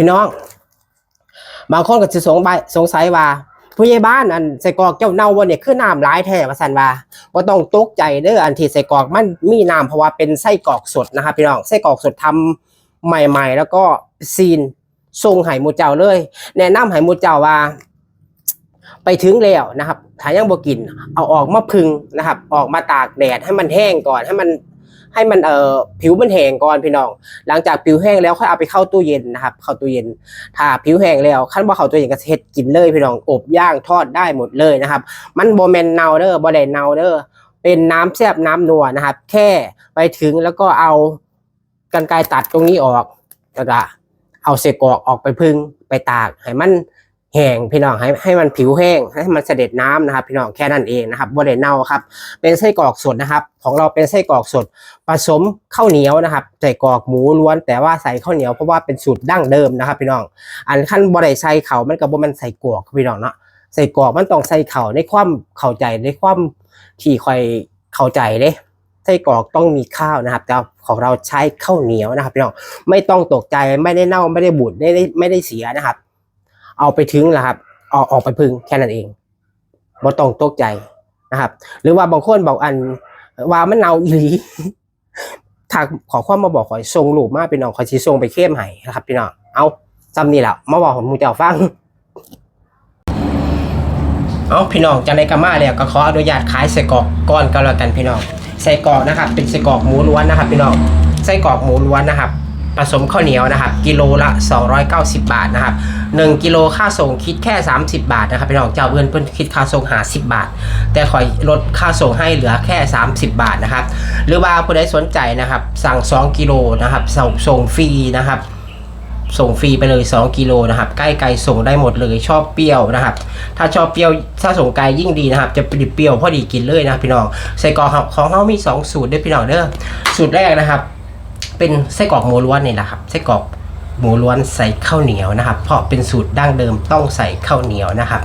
พี่น้อง บางคนก็จะสงสัยสงสัยว่าผู้ใหญ่บ้านอันใส่กรอกเจ้าเน่าวันเนี่ยคือน้ำหลายแท้ว่าซั่นว่าบ่าต้องตกใจเด้ออันที่ใส่กรอกมันมีน้ำเพราะว่าเป็นไส้กรอกสดนะครับพี่น้องไส้กรอกสดทำใหม่ ๆ แล้วก็ซีนทรงไหหมูเจ้าเลย แนะนำไหหมูเจ้าว่า ไปถึงแล้วนะครับถ้ายังบ่กิน เอาออกมาพึ่งนะครับ ออกมาตากแดดให้มันแห้งก่อนให้มัน ให้มันเอ่อผิวมันแห้งก่อนพี่น้อง หลังจากผิวแห้งแล้วค่อยเอาไปเข้าตู้เย็นนะครับ เข้าตู้เย็น ถ้าผิวแห้งแล้วขั้นว่าเข้าตู้เย็นก็เฮ็ดกินเลยพี่น้องอบย่างทอดได้หมดเลยนะครับ มันโบแมนเนาเด้อบ่ได้เนาเด้อเป็นน้ำแซ่บน้ำนัวนะครับ แค่ไปถึงแล้วก็เอากันไกรตัดตรงนี้ออกแล้วก็เอาเศษกอกออกไปพึ่งไปตากให้มัน แห้งพี่น้องให้ให้มันผิวแห้งให้มันเสด็จน้ำนะครับ พี่น้องแค่นั้นเองนะครับบ่ได้เน่าครับ เป็นไส้กรอกสดนะครับ ของเราเป็นไส้กรอกสด ผสมข้าวเหนียวนะครับใส่กรอกหมูล้วน แต่ว่าใส่ข้าวเหนียวเพราะว่าเป็นสูตรดั้งเดิมนะครับ พี่น้อง อันขั้นบ่ได้ใส่เขามันก็บ่แมันใส่กรอกพี่น้องเนาะใส่กรอกมันต้องใส่เข่าในความเข้าใจในความที่คอยเข้าใจเด้ใส่กรอกต้องมีข้าวนะครับ แต่ของเราใช้ข้าวเหนียวนะครับพี่น้องไม่ต้องตกใจไม่ได้เน่าไม่ได้บูดไม่ได้ไม่ได้เสียนะครับ เอาไปทิ้งแล้วครับเอาออกไปพึ่งแค่นั้นเองบ่ต้องตกใจนะครับ หรือว่าบางคนบอกอันว่ามันเน่าอีหลีถ้าขอความมาบอกขอยส่งรูปมาพี่น้องขอยสิส่งไปเข้มให้นะครับพี่น้องเอาจำนี่แหละมาบอกของมูเจ้าฟังเอาพี่น้องจังไดกามาแล้วก็ขออนุญาตขายไส้กรอกก่อนก็แล้วกันพี่น้องไส้กรอกนะครับ เป็นไส้กรอกหมูล้วนนะครับ พี่น้องไส้กรอกหมูล้วนนะครับ ผสมข้าวเหนียวนะครับกิโลละ 290 บาทนะครับ1กิโลค่าส่งคิดแค่ 30 บาทนะครับพี่น้องเจ้าเอื้อนเพิ่นคิดค่าส่งหา 10 บาท แต่ขอยลดค่าส่งให้เหลือแค่ 30 บาทนะครับหรือว่าผู้ใดสนใจนะครับสั่ง 2 กิโลนะครับส่งส่งฟรีนะครับส่งฟรีไปเลย 2 กิโลนะครับใกล้ไกลส่งได้หมดเลยชอบเปรี้ยวนะครับ ถ้าชอบเปรี้ยวถ้าส่งไกลยิ่งดีนะครับ จะเปรี้ยวพอดีกินเลยนะพี่น้องไส้กรอกของเขามี 2 สูตรด้วยพี่น้องเด้อสูตรแรกนะครับ เป็นไส้กรอกหมูล้วนนี่แหละครับไส้กรอกหมูล้วนใส่ข้าวเหนียวนะครับ เพราะเป็นสูตรดั้งเดิมต้องใส่ข้าวเหนียวนะครับ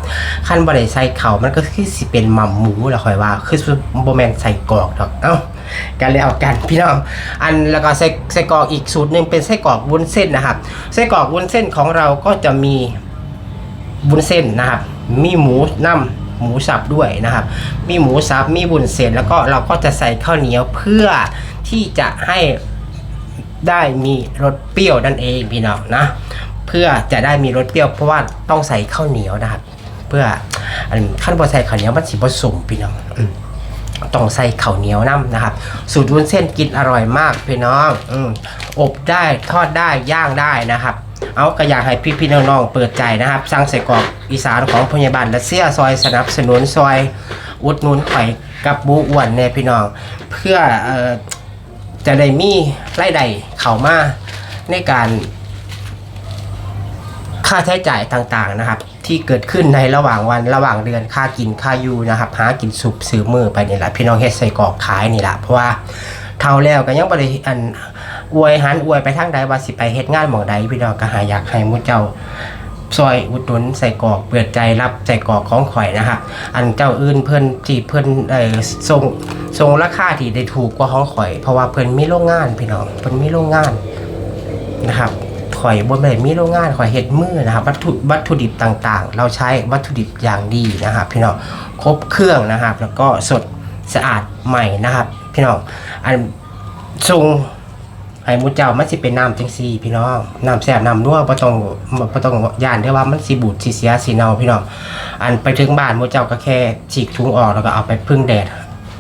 ขั้นบริใส่เขามันก็คือสิเป็นหม่ำหมูละคอยว่า คือโบแมนใส่กรอกดอกเอ้ากันแล้วกันพี่น้องอันแล้วก็ไส้ไส้กรอกอีกสูตรหนึ่งเป็นไส้กรอกวุ้นเส้นนะครับไส้กรอกวุ้นเส้นของเราก็จะมีวุ้นเส้นนะครับ มีหมูน้ำหมูสับด้วยนะครับ มีหมูสับ มีบุญเส้นแล้วก็เราก็จะใส่ข้าวเหนียวเพื่อที่จะให้ ได้มีรสเปรี้ยวนั่นเองพี่น้องนะ เพื่อจะได้มีรสเปรี้ยวเพราะว่าต้องใส่ข้าวเหนียวนะครับ เพื่ออันขั้นบอใส่ข้าวเหนียวมันสิผสมพี่น้องอต้องใส่ข้าวเหนียวน้ำนะครับ สูตรวุ้นเส้นกินอร่อยมากพี่น้องออบได้ทอดได้ย่างได้นะครับเอาก็อยากให้พี่พี่น้องๆเปิดใจนะครับสั่งใส่กรอกอีสานของพยาบาลและเสียซอยสนับสนุนซอยอุดหนุนไข่กับบูอ้วนเนี่ยพี่น้อง เพื่ออ จะได้มีรายได้เข้ามาในการค่าใช้จ่ายต่างๆนะครับ ที่เกิดขึ้นในระหว่างวันระหว่างเดือนค่ากินค่าอยู่นะครับ หากินสุบซื้อมือไปนี่แหละพี่น้องเฮ็ดใส่กอกขายนี่แหละเพราะว่าเท่าแล้วก็ยังบ่ได้อันอวยหันอวยไปทางใดว่าสิไปเฮ็ดงานหมองใดพี่น้องก็หาอยากให้มู่เจ้า ซอยอุดหนุนใส่กรอกเปิดใจรับใส่กรอกของข่อยนะครับอันเจ้าอื่นเพิ่อนที่เพิ่อนเออส่งส่งราคาที่ได้ถูกกว่าของข่อย เพราะว่าเพิ่อนมีโรงงานพี่น้องเพิ่อนมีโรงงานนะครับข่อยบ่ได้มีโรงงานข่อยเฮ็ดมือนะครับวัตถุวัตถุดิบต่างๆ เราใช้วัตถุดิบอย่างดีนะครับพี่น้องครบเครื่องนะครับ แล้วก็สดสะอาดใหม่นะครับ พี่น้องอันส่ง ไอ้หมูเจ้ามันสิเป็นน้ำจังซี่พี่น้องน้ำแซ่บน้ำนัวบ่ต้องบ่ต้องย่านได้ว่ามันสิบูดสิเสียสิเน่าพี่น้องอันไปถึงบ้านหมูเจ้าก็แค่ฉีกถุงออกแล้วก็เอาไปพึ่งแดด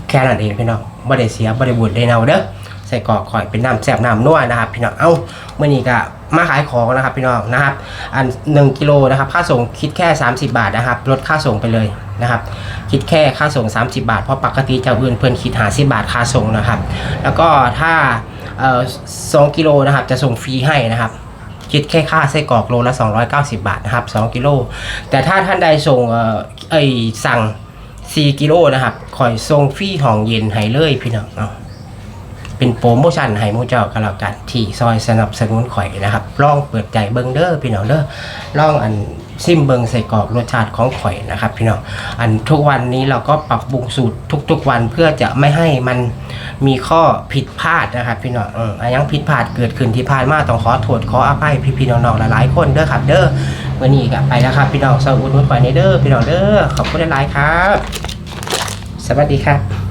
แค่นั้นเองพี่น้องบ่ได้เสียบ่ได้บูดได้เน่าเด้อใส่กอกข่อยเป็นน้ำแซ่บน้ำนัวนะครับพี่น้องเอ้ามื้อนี้ก็มาขายของนะครับพี่น้องนะครับอัน1กิโลนะครับค่าส่งคิดแค่ 30 บาทนะครับลดค่าส่งไปเลยนะครับคิดแค่ค่าส่ง 30 บาทเพราะปกติเจ้าอื่นเพิ่นคิดหา10บาทค่าส่งนะครับ แล้วก็ถ้า สองกิโลนะครับจะส่งฟรีให้นะครับคิดแค่ค่าไส้กรอกโลละ 290 บาทนะครับ2กิโลแต่ถ้าท่านใดส่งเอ่อเอ้ยสั่ง 4 กิโลนะครับคอยส่งฟรีห้องเย็นให้เลยพี่น้องเนาะเป็นโปรโมชั่นให้มูเจ้าก็แล้วกันที่ซอยสนับสนุนข่อยนะครับลองเปิดใจเบิ่งเด้อพี่น้องเด้อลองอัน ซิมเบิงใส่กรอกรสชาติของข่อยนะครับพี่น้องอันทุกวันนี้เราก็ปรับปรุงสูตรทุกๆวันเพื่อจะไม่ให้มันมีข้อผิดพลาดนะครับพี่น้องอออันยังผิดพลาดเกิดขึ้นที่ผ่านมาต้องขอโทษขออภัยพี่ๆน้องๆหลายๆคนเด้อครับเด้อวันนี้ก็ไปแล้วครับพี่น้องสวัสดีข่อยในเด้อพี่น้องเด้อขอบคุณหลายๆครับ สวัสดีครับ